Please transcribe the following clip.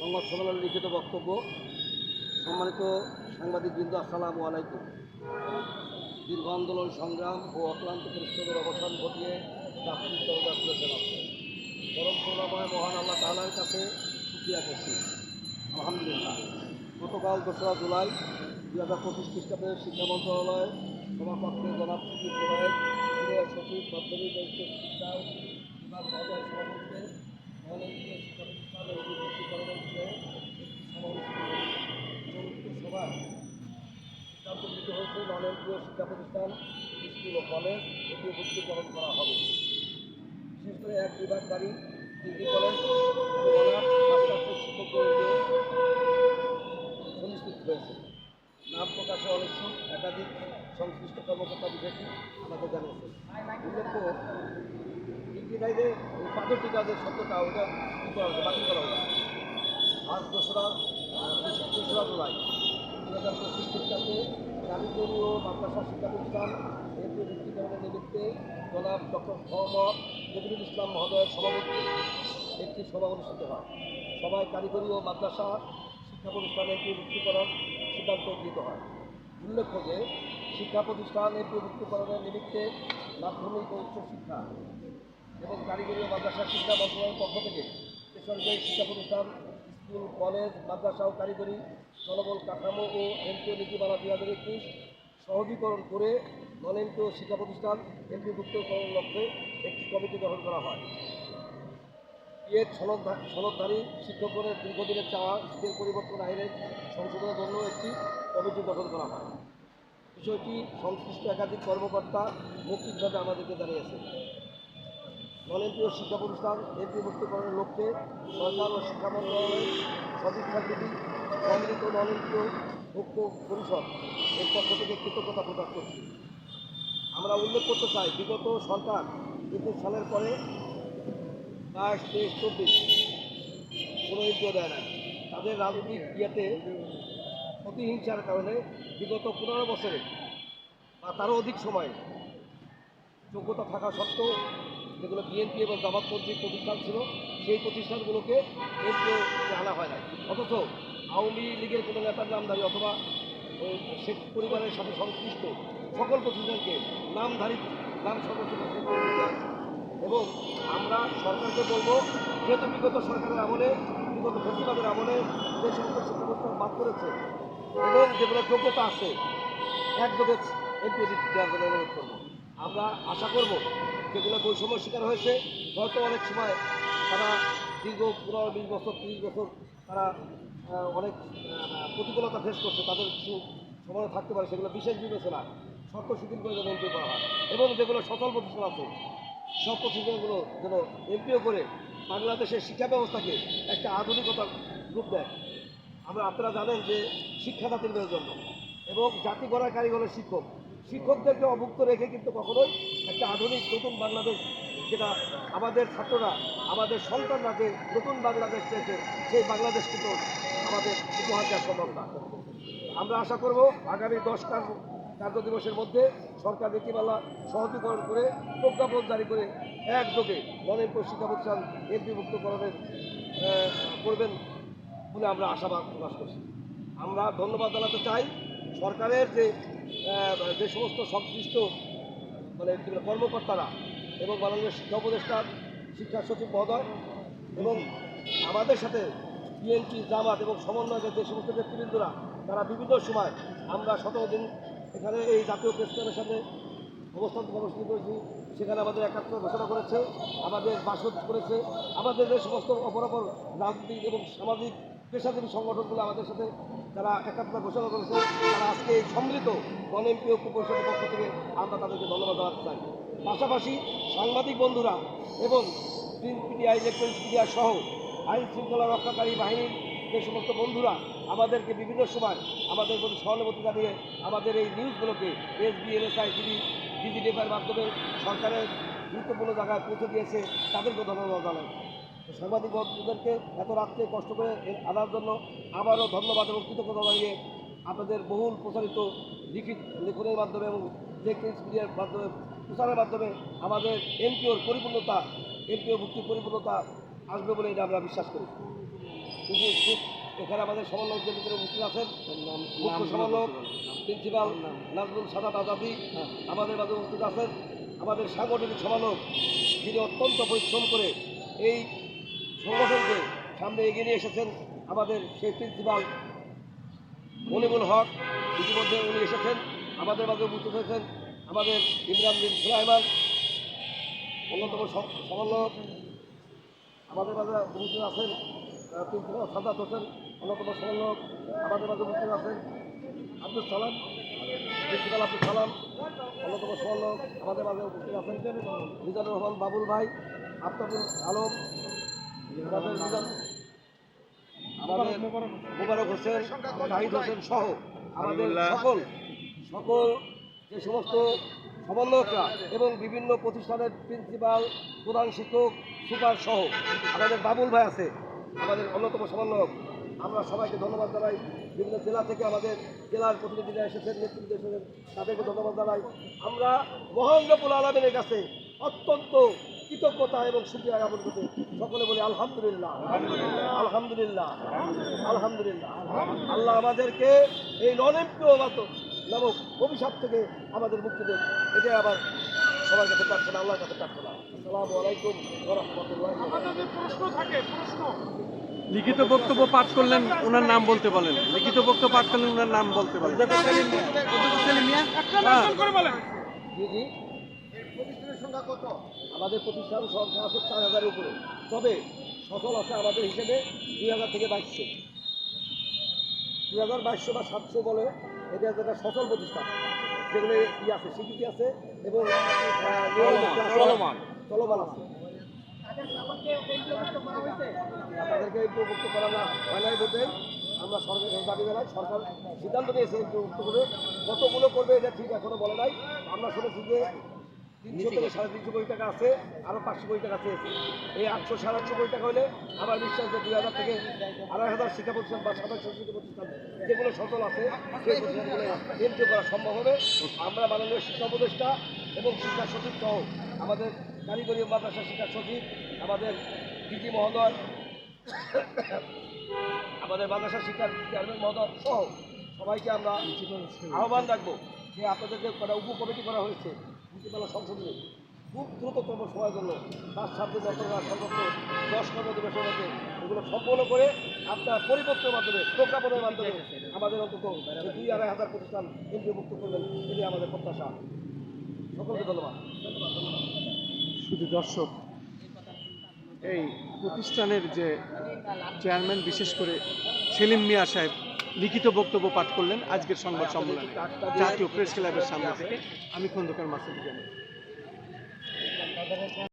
সংবাদ সম্মেলনের লিখিত বক্তব্য, সম্মানিত সাংবাদিক বৃন্দ আসসালামু আলাইকুম। দীর্ঘ আন্দোলন, সংগ্রাম ও অক্লান্ত পরিশ্রমের অবসান ঘটিয়ে চাকরি দরজা খুলেছেন পরম করুণাময় মহান আল্লাহ তালার কাছে সুক্রিয়া করছি। আলহামদুলিল্লাহ। গতকাল দোসরা জুলাই দুই হাজার পঁচিশ খ্রিস্টাব্দে শিক্ষা মন্ত্রণালয়ের সভাপতি জনাব রায়ের সচিব, মাধ্যমিক শিক্ষা অনেকগুলো শিক্ষা প্রতিষ্ঠানের অভিবৃদ্ধিকরণের বিষয়ে একটি। চলচ্চিত্র সভায় সিদ্ধান্ত গৃহীত হয়েছে অনেকগুলো শিক্ষা প্রতিষ্ঠান স্কুল ও কলেজ এটি ভর্তিকরণ করা হবে বিশেষ করে এক বিভাগকারী ডিগ্রি কলেজ শিক্ষকদের সুনিশ্চিত হয়েছে নাম প্রকাশে অনিচ্ছুক একাধিক সংশ্লিষ্ট কর্মকর্তা বিষয়টি আমাকে জানিয়েছে উল্লেখ্য ডিগ্রিধারীদের এই পাদটিকাদের সত্যতা ওটা কী করা হবে বাতিল করা হবে আজ দোসরা দোসরা জুলাই দু হাজার পঁচিশ খ্রিস্টাব্দে ও মাদ্রাসা শিক্ষা প্রতিষ্ঠান এর প্রযুক্তিকরণের নিমিত্তে জনাব ডক্টর মোহাম্মদ নজরুল ইসলাম মহোদয়ের সভাপতি, একটি সভা অনুষ্ঠিত হয়। সভায় কারিগরি ও মাদ্রাসা শিক্ষা প্রতিষ্ঠানের প্রযুক্তিকরণ সিদ্ধান্ত গৃহীত হয়। উল্লেখ্য যে শিক্ষা প্রতিষ্ঠানের প্রযুক্তিকরণের নিমিত্তে মাধ্যমিক ও উচ্চ শিক্ষা এবং কারিগরি মাদ্রাসা শিক্ষা মন্ত্রণালয়ের পক্ষ থেকে বেসরকারি শিক্ষা প্রতিষ্ঠান স্কুল, কলেজ, মাদ্রাসা ও কারিগরি জনবল কাঠামো ও এমপিও নীতিমালা দুই হাজার একুশ সহজীকরণ করে নন এমপিও শিক্ষা প্রতিষ্ঠান এমপিভুক্তকরণের লক্ষ্যে একটি কমিটি গঠন করা হয়। এর সনদ সনদধারী শিক্ষকদের দীর্ঘদিনের চাওয়া স্কেল পরিবর্তন আইনের সংশোধনের জন্য একটি কমিটি গঠন করা হয়। বিষয়টি সংশ্লিষ্ট একাধিক কর্মকর্তা মৌখিকভাবে আমাদেরকে জানিয়েছে নন শিক্ষা প্রতিষ্ঠান এমপিভুক্তকরণের লক্ষ্যে সরকার ও শিক্ষা মন্ত্রণালয়ের সদিচ্ছাকৃতি সম্মিলিত এমপিও মুক্ত পরিষদ এর পক্ষ থেকে কৃতজ্ঞতা প্রকাশ করছি। আমরা উল্লেখ করতে চাই, বিগত সরকার একুশ সালের পরে বাইশ, তেইশ, চব্বিশ কোনো এমপিও দেয় না তাদের রাজনৈতিক ইয়েতে প্রতিহিংসার কারণে বিগত পনেরো বছরে বা তারও অধিক সময় যোগ্যতা থাকা সত্ত্বেও যেগুলো বিএনপি এবং জামাতপন্থী প্রতিষ্ঠান ছিল, সেই প্রতিষ্ঠানগুলোকে এমপিও আনা হয় না অথচ আওয়ামী লীগের কোনো নেতার নামধারী অথবা শেখ পরিবারের সাথে সংশ্লিষ্ট সকল প্রতিষ্ঠানকে নামধারী, নাম সদস্য এবং আমরা সরকারকে বলব, যেহেতু বিগত সরকারের আমলে, বিগত ফেসিবাদের আমলে যে সমস্ত শিক্ষা বাদ করেছে এবং যেগুলো যোগ্যতা আছে একযোগে এমপি দেওয়ার জন্য অনুরোধ করব। আমরা আশা করব যেগুলো বৈষম্য শিকার হয়েছে, হয়তো অনেক সময় তারা দীর্ঘ পনেরো বিশ বছর, তিরিশ বছর তারা অনেক প্রতিকূলতা ফেস করছে, তাদের কিছু সময় থাকতে পারে, সেগুলো বিশেষ বিবেচনা। শর্ত শিথিল করে যেন করা হয়। এবং যেগুলো সচল প্রতিষ্ঠান আছে, সব প্রতিষ্ঠানগুলো যেন এমপিও করে বাংলাদেশের শিক্ষা ব্যবস্থাকে একটা আধুনিকতার রূপ দেয়। আমরা, আপনারা জানেন যে শিক্ষা জাতির জন্য এবং জাতি গড়ার কারিগরের শিক্ষক। শিক্ষকদেরকে অভুক্ত রেখে কিন্তু কখনোই একটা আধুনিক নতুন বাংলাদেশ যেটা আমাদের ছাত্ররা, আমাদের সন্তানরা যে নতুন বাংলাদেশ চেয়েছে, সেই বাংলাদেশ কিন্তু আমাদের উপহার দেওয়া সম্ভব না আমরা আশা করব আগামী দশ কার্য দিবসের মধ্যে সরকার নীতিমালা সহজীকরণ করে, প্রজ্ঞাপন জারি করে একযোগে মনের শিক্ষা প্রতিষ্ঠান এমপিভুক্তকরণের করবেন বলে আমরা আশাবাদ প্রকাশ করছি। আমরা ধন্যবাদ জানাতে চাই সরকারের যে যে সমস্ত সংশ্লিষ্ট মানে কর্মকর্তারা এবং বাংলাদেশ শিক্ষা উপদেষ্টার শিক্ষা সচিব মহোদয় এবং আমাদের সাথে বিএনপি, জামাত এবং সমন্বয়কের যে সমস্ত ব্যক্তিবৃন্দরা তারা বিভিন্ন সময় আমরা সতেরো দিন এখানে এই জাতীয় প্রেস সামনে অবস্থান কর্মসূচি করেছি। সেখানে আমাদের একাত্ম ঘোষণা করেছে, আমাদের বাসদ করেছে, আমাদের যে সমস্ত অপর অপর রাজনৈতিক এবং সামাজিক পেশাজীবী সংগঠনগুলো আমাদের সাথে যারা একাত্ম ঘোষণা করেছে। তারা আজকে এই সম্মিলিত গণ এমপি ঐক্য পরিষদের পক্ষ থেকে আমরা তাদেরকে ধন্যবাদ জানাতে চাই। পাশাপাশি সাংবাদিক বন্ধুরা এবং প্রিন্ট মিডিয়া ইলেকট্রনিক্স মিডিয়া সহ আইন শৃঙ্খলা রক্ষাকারী বাহিনীর যে সমস্ত বন্ধুরা আমাদেরকে বিভিন্ন সময় আমাদের প্রতি সহানুভূতি জানিয়ে আমাদের এই নিউজগুলোকে S B L S I TV ডিজিটিভের মাধ্যমে সরকারের গুরুত্বপূর্ণ জায়গায় পৌঁছে দিয়েছে, তাদেরকে ধন্যবাদ জানাই। সাংবাদিক বন্ধুদেরকে এত রাত্রে কষ্ট করে এর আনার জন্য আবারও ধন্যবাদ এবং কৃতজ্ঞতা জানিয়ে আপনাদের বহুল প্রচারিত লিখিত লেখনের মাধ্যমে এবং ইলেকট্রনিক্স মিডিয়ার মাধ্যমে প্রচারের মাধ্যমে আমাদের এনপিওর পরিপূর্ণতা এমপিও মুক্তির পরিপূর্ণতা আসবে বলে এটা আমরা বিশ্বাস করি। এখানে আমাদের সমন্বয়কদের ভিতরে উপস্থিত আছেন মুখ্য সমন্বয়ক প্রিন্সিপাল নাজমুল সাদাত আজাদি আমাদের মাঝে উপস্থিত আছেন। আমাদের সাংগঠনিক সমন্বয়ক যিনি অত্যন্ত পরিশ্রম করে এই সংগঠনকে সামনে এগিয়ে নিয়ে এসেছেন আমাদের সেই প্রিন্সিপাল মনিবুল হক। ইতিমধ্যে উনি এসেছেন, আমাদের মাঝে উপস্থিত হয়েছেন আমাদের ইমরান বিন সুলাইমান, অন্যতম সম- সমন্বয়ক। আমাদের মাঝে উপস্থিত আছেন প্রিন্সিপাল সাদাত হোসেন, অন্যতম সমন্বয়ক। আমাদের মাঝে উপস্থিত আছেন আব্দুল সালাম, প্রিন্সিপাল আব্দুল সালাম, অন্যতম সমন্বয়ক। আমাদের মাঝে উপস্থিত আছেন মিজানুর রহমান বাবুল ভাই, আফতাবুল আলম আমাদের মোবারক হোসেন জাহিদ হোসেন সহ আমাদের সকল সকল যে সমস্ত সমন্বয়করা এবং বিভিন্ন প্রতিষ্ঠানের প্রিন্সিপাল প্রধান শিক্ষক সুপার সহ আমাদের বাবুল ভাই আছে আমাদের অন্যতম সমন্বয়ক। আমরা সবাইকে ধন্যবাদ জানাই। বিভিন্ন জেলা থেকে আমাদের জেলার প্রতিনিধিরা এসেছেন নেতৃত্ব এসেছেন তাদেরকে ধন্যবাদ জানাই। আমরা মহান রব্বুল আলমিনের কাছে অত্যন্ত কৃতজ্ঞতা এবং সুক্রিয়া জ্ঞাপন করতে সকলে বলি আলহামদুলিল্লাহ। আলহামদুলিল্লাহ। আলহামদুলিল্লাহ। আল্লাহ আমাদেরকে এই ননেপ্রিয় নামক অভিশাপ থেকে আমাদের মুক্তি দেন এটাই আবার সবার কাছে প্রার্থনা আল্লাহর কাছে প্রার্থনা। আসসালামু আলাইকুম রহমতুল্লাহ লিখিত বক্তব্য পাঠ করলেন ওনার নাম বলতে বলেন। লিখিত বক্তব্য পাঠ করলেন ওনার নাম বলতে বলেন। সেলিম হ্যাঁ। জি জি। প্রতিষ্ঠানের সংখ্যা কত? আমাদের প্রতিষ্ঠান সংখ্যা আছে চার হাজারের উপরে। তবে সফল আছে আমাদের হিসেবে দুই হাজার থেকে বাইশশো। দুই হাজার বাইশশো বা সাতশো বলে এটা একটা সফল প্রতিষ্ঠান। যেগুলো ই আছে স্বীকৃতি আছে এবং চলমান। আছে। তাদেরকে ইন্টারভুক্ত করা না হয় নাই বলতে আমরা সরকারের দাবি জানাই। সরকার সিদ্ধান্ত নিয়েছে ইন্টারভুক্ত করে কতগুলো করবে এটা ঠিক এখনও বলে নাই। আমরা শুনেছি যে সাড়ে তিনশো আছে আরও পাঁচশো এই আটশো হলে আমার দুই হাজার থেকে শিক্ষা প্রতিষ্ঠান বা সচল আছে সম্ভব হবে। আমরা শিক্ষা এবং আমাদের কারিগরি মাদ্রাসা শিক্ষা সচিব, আমাদের ডিজি মহোদয়, আমাদের মাদ্রাসা শিক্ষা চেয়ারম্যান মহোদয় সহ সবাইকে আমরা আহ্বান রাখব যে আপনাদেরকে উপ কমিটি করা হয়েছে। নীতিমালা সংশোধনী খুব দ্রুততম সময়ের জন্য তার সাথে যতটা সর্বোচ্চ দশ কর্মদিবসের মধ্যে এগুলো সম্পন্ন করে আপনার পরিপত্রের মাধ্যমে, প্রজ্ঞাপনের মাধ্যমে আমাদের অন্তত দুই আড়াই হাজার প্রতিষ্ঠান মুক্ত করবেন এটি আমাদের প্রত্যাশা। সকলকে ধন্যবাদ। শুধু দর্শক, এই প্রতিষ্ঠানের যে চেয়ারম্যান বিশেষ করে সেলিম মিয়া সাহেব লিখিত বক্তব্য পাঠ করলেন আজকের সংবাদ সম্মেলনে। জাতীয় প্রেস ক্লাবের সামনে থেকে আমি খন্দকার মাসুদ